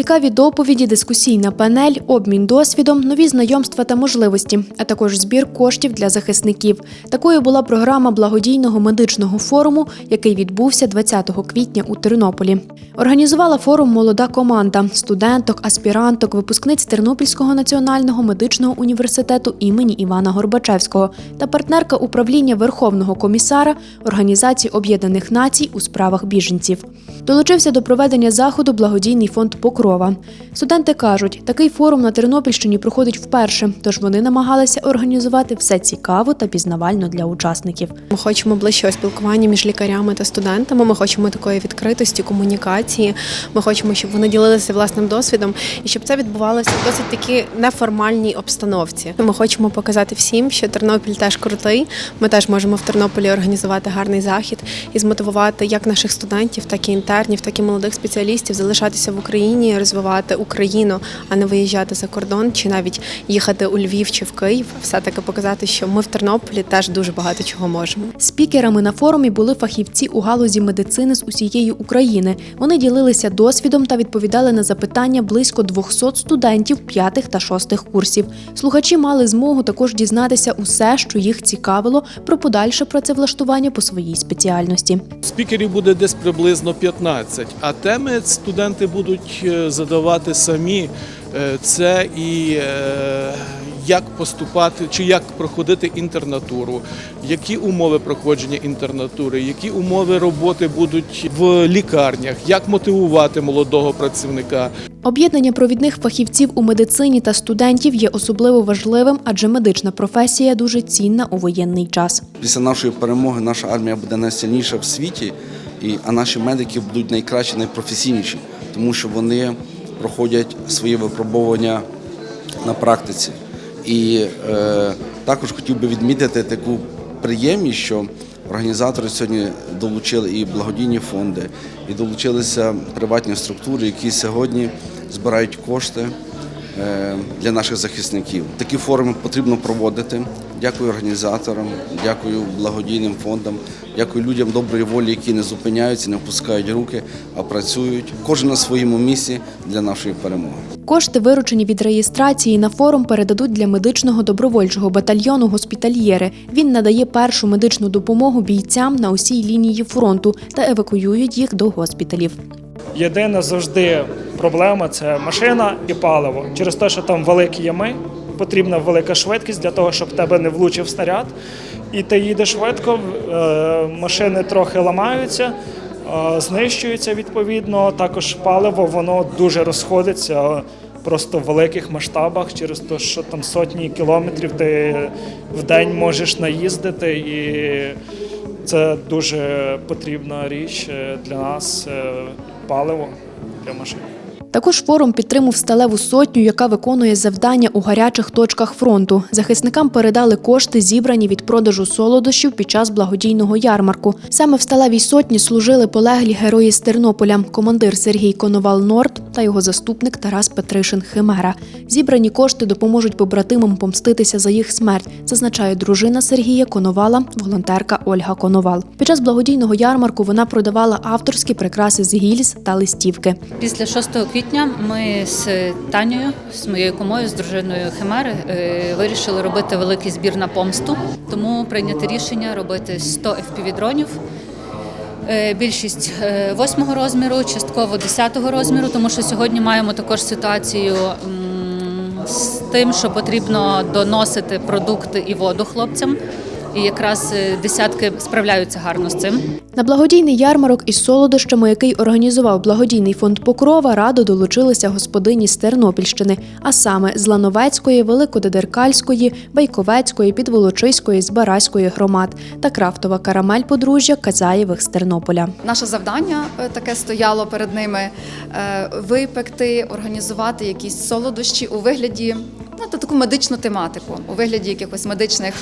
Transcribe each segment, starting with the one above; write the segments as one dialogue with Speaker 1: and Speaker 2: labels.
Speaker 1: Цікаві доповіді, дискусійна панель, обмін досвідом, нові знайомства та можливості, а також збір коштів для захисників. Такою була програма благодійного медичного форуму, який відбувся 20 квітня у Тернополі. Організувала форум молода команда студенток, аспіранток, випускниць Тернопільського національного медичного університету імені Івана Горбачевського та партнерка управління Верховного комісара Організації Об'єднаних Націй у справах біженців. Долучився до проведення заходу благодійний фонд Покрова. Студенти кажуть, такий форум на Тернопільщині проходить вперше, тож вони намагалися організувати все цікаво та пізнавально для учасників.
Speaker 2: Ми хочемо ближчого спілкування між лікарями та студентами. Ми хочемо такої відкритості, комунікації. Ми хочемо, щоб вони ділилися власним досвідом і щоб це відбувалося в досить такі неформальній обстановці. Ми хочемо показати всім, що Тернопіль теж крутий. Ми теж можемо в Тернополі організувати гарний захід і змотивувати як наших студентів, так і інтернів, так і молодих спеціалістів залишатися в Україні, розвивати Україну, а не виїжджати за кордон чи навіть їхати у Львів чи в Київ. Все таки показати, що ми в Тернополі теж дуже багато чого можемо.
Speaker 1: Спікерами на форумі були фахівці у галузі медицини з усієї України. Вони ділилися досвідом та відповідали на запитання близько 200 студентів п'ятих та шостих курсів. Слухачі мали змогу також дізнатися усе, що їх цікавило, про подальше працевлаштування по своїй спеціальності.
Speaker 3: Спікерів буде десь приблизно 15, а теми студенти будуть е, задавати самі. Е, Це і е, як поступати, чи як проходити інтернатуру, які умови проходження інтернатури, які умови роботи будуть в лікарнях, як мотивувати молодого працівника.
Speaker 1: Об'єднання провідних фахівців у медицині та студентів є особливо важливим, адже медична професія дуже цінна у воєнний час.
Speaker 4: Після нашої перемоги наша армія буде найсильніша в світі, і, а наші медики будуть найкращі, найпрофесійніші, тому що вони проходять свої випробування на практиці. І е, також хотів би відмітити таку приємність, що організатори сьогодні долучили і благодійні фонди, і долучилися приватні структури, які сьогодні збирають кошти е, для наших захисників. Такі форуми потрібно проводити. Дякую організаторам, дякую благодійним фондам, дякую людям доброї волі, які не зупиняються, не опускають руки, а працюють. Кожен на своєму місці для нашої перемоги.
Speaker 1: Кошти, виручені від реєстрації на форум, передадуть для медичного добровольчого батальйону госпітальєри. Він надає першу медичну допомогу бійцям на усій лінії фронту та евакуюють їх до госпіталів.
Speaker 5: Єдина завжди проблема це машина і паливо. Через те, що там великі ями, потрібна велика швидкість для того, щоб в тебе не влучив снаряд. І ти їдеш швидко, е, машини трохи ламаються, е, знищуються відповідно. Також паливо воно дуже розходиться. Просто в великих масштабах, через те, що там сотні кілометрів ти в день можеш наїздити, і це дуже потрібна річ е, для нас е, паливо для машин.
Speaker 1: Також форум підтримав сталеву сотню, яка виконує завдання у гарячих точках фронту. Захисникам передали кошти, зібрані від продажу солодощів під час благодійного ярмарку. Саме в сталевій сотні служили полеглі герої з Тернополя, командир Сергій Коновал Норд та його заступник Тарас Петришин Химера. Зібрані кошти допоможуть побратимам помститися за їх смерть, зазначає дружина Сергія Коновала, волонтерка Ольга Коновал. Під час благодійного ярмарку вона продавала авторські прикраси з гільз та листівки.
Speaker 6: Після 6 квітня ми з Танією, з моєю комою, з дружиною Химери, е, вирішили робити великий збір на помсту. Тому прийняти рішення робити 100 FPV-дронів. Е, Більшість е, восьмого розміру, частково 10-го розміру, тому що сьогодні маємо також ситуацію з тим, що потрібно доносити продукти і воду хлопцям. І якраз е, десятки справляються гарно з цим.
Speaker 1: На благодійний ярмарок із солодощами, який організував благодійний фонд Покрова, радо долучилися господині з Тернопільщини, а саме з Лановецької, Великодедеркальської, Байковецької, Підволочиської, Збаразької громад та крафтова карамель подружжя Казаєвих з Тернополя.
Speaker 7: Наше завдання е, таке стояло перед ними е, випекти, організувати якісь солодощі у вигляді ну, та таку медичну тематику, у вигляді якихось медичних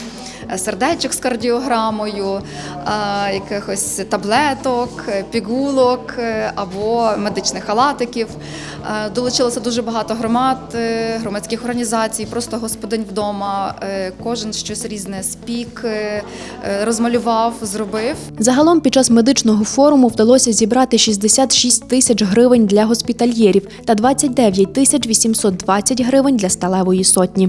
Speaker 7: сердечок з кардіограмою, е, якихось таблеток, е, пігулок е, або медичних халатиків. Е, Долучилося дуже багато громад, е, громадських організацій, просто господинь вдома. Е, Кожен щось різне спік, е, е, розмалював, зробив.
Speaker 1: Загалом під час медичного форуму вдалося зібрати 66 тисяч гривень для госпітальєрів та 29 тисяч 820 гривень для сталевої сотні.